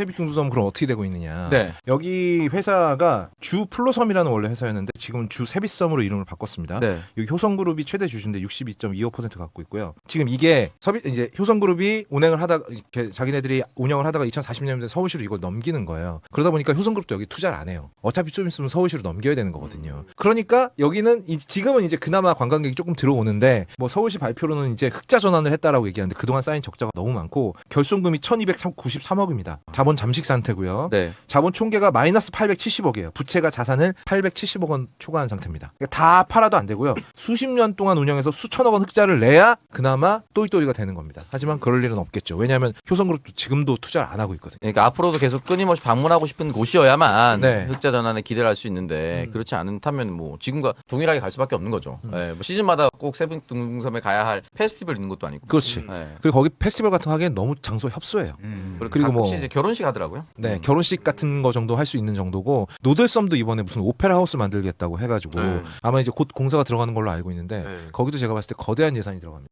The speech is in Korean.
세빛중수섬 그럼 어떻게 되고 있느냐? 네. 여기 회사가 주 플로섬이라는 원래 회사였는데 지금 주 세빛섬으로 이름을 바꿨습니다. 네. 여기 효성그룹이 최대 주주인데 62.25% 갖고 있고요. 지금 이게 서비 이제 효성그룹이 운행을 하다가 이렇게 자기네들이 운영을 하다가 2040년대 서울시로 이걸 넘기는 거예요. 그러다 보니까 효성그룹도 여기 투자를 안 해요. 어차피 좀 있으면 서울시로 넘겨야 되는 거거든요. 그러니까 여기는 이- 지금은 이제 그나마 관광객이 조금 들어오는데 뭐 서울시 발표로는 이제 흑자 전환을 했다라고 얘기하는데 그동안 쌓인 적자가 너무 많고 결손금이 1,293억입니다. 자본 잠식 상태고요. 네. 자본 총계가 마이너스 870억이에요. 부채가 자산을 870억 원 초과한 상태입니다. 그러니까 다 팔아도 안 되고요. 수십 년 동안 운영해서 수천억 원 흑자를 내야 그나마 또이또이가 되는 겁니다. 하지만 그럴 일은 없겠죠. 왜냐하면 효성그룹도 지금도 투자를 안 하고 있거든요. 그러니까 앞으로도 계속 끊임없이 방문하고 싶은 곳이어야만 네. 흑자 전환에 기대를 할 수 있는데 음. 그렇지 않다면 뭐 지금과 동일하게 갈 수밖에 없는 거죠. 음. 예, 뭐 시즌마다 꼭 세븐 등섬에 가야 할 페스티벌 있는 것도 아니고. 그렇지. 예. 그리고 거기 페스티벌 같은 거 하기엔 너무 장소 협소해요. 음. 그리고, 그리고 뭐- 이제 결혼식 하더라고요. 네, 음. 결혼식 같은 거 정도 할 수 있는 정도고 노들섬도 이번에 무슨 오페라 하우스 만들겠다고 해가지고 네. 아마 이제 곧 공사가 들어가는 걸로 알고 있는데 네. 거기도 제가 봤을 때 거대한 예산이 들어갑니다.